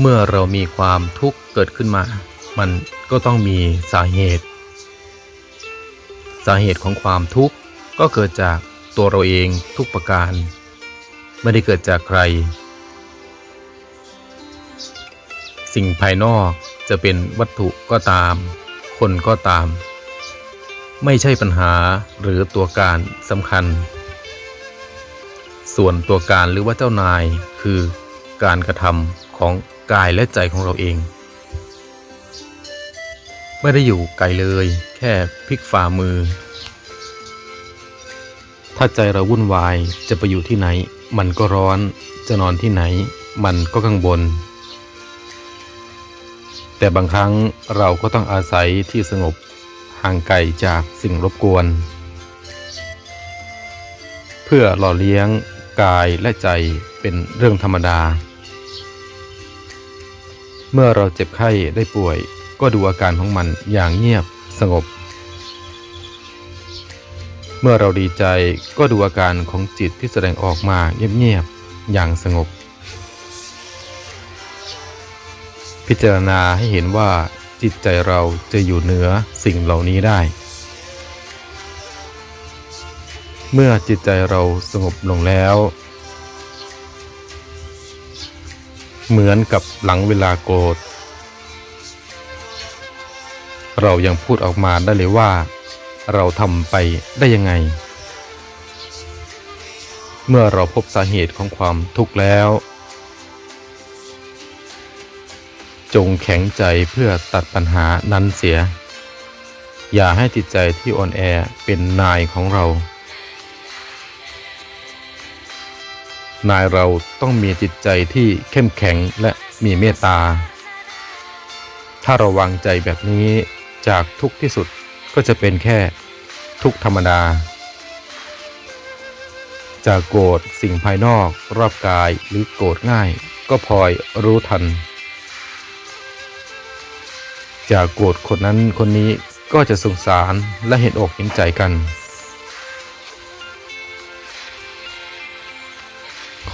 เมื่อเรามีความทุกข์เกิดขึ้นมา มันก็ต้องมีสาเหตุ สาเหตุของความทุกข์ก็เกิดจากตัวเราเองทุกประการ ไม่ได้เกิดจากใคร สิ่งภายนอกจะเป็นวัตถุก็ตาม คนก็ตาม ไม่ใช่ปัญหาหรือตัวการสำคัญ ส่วนตัวการหรือว่าเจ้านายคือการกระทำของ กายและใจของเราเอง ไม่ได้อยู่ไกลเลย แค่พลิกฝ่ามือ ถ้าใจเราวุ่นวายจะไปอยู่ที่ไหน มันก็ร้อน จะนอนที่ไหน มันก็กังวลแต่บางครั้งเราก็ต้องอาศัยที่สงบห่างไกลจากสิ่งรบกวน เพื่อหล่อเลี้ยงกายและใจเป็นเรื่องธรรมดา เมื่อเราเจ็บไข้ได้ป่วย ก็ดูอาการของมันอย่างเงียบสงบ เมื่อเราดีใจก็ดูอาการของจิตที่แสดงออกมาเงียบๆอย่างสงบ พิจารณาให้เห็นว่าจิตใจเราจะอยู่เหนือสิ่งเหล่านี้ได้ เมื่อจิตใจเราสงบลงแล้ว เหมือนกับหลังเวลาโกรธ เรายังพูดออกมาได้เลยว่า เราทำไปได้ยังไง เมื่อเราพบสาเหตุของความทุกข์แล้ว จงแข็งใจเพื่อตัดปัญหานั้นเสีย อย่าให้จิตใจที่อ่อนแอเป็นนายของเรา นายเราต้องมีจิตใจที่เข้มแข็งและมีเมตตา ถ้าเราวางใจแบบนี้จากทุกที่สุดก็จะเป็นแค่ทุกธรรมดาจะโกรธสิ่งภายนอกรอบกายหรือโกรธง่ายก็พลอยรู้ทัน จากโกรธคนนั้นคนนี้ก็จะสงสารและเห็นอกเห็นใจกัน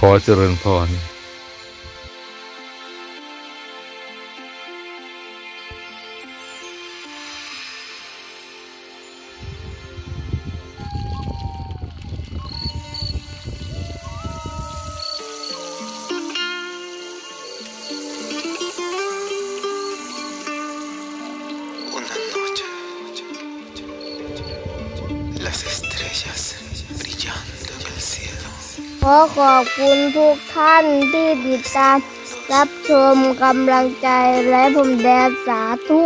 ขอเจริญพร Una noche, las estrellas ขอขอบคุณทุกท่านที่ติดตาม รับชมกำลังใจและผมแดนสาธุ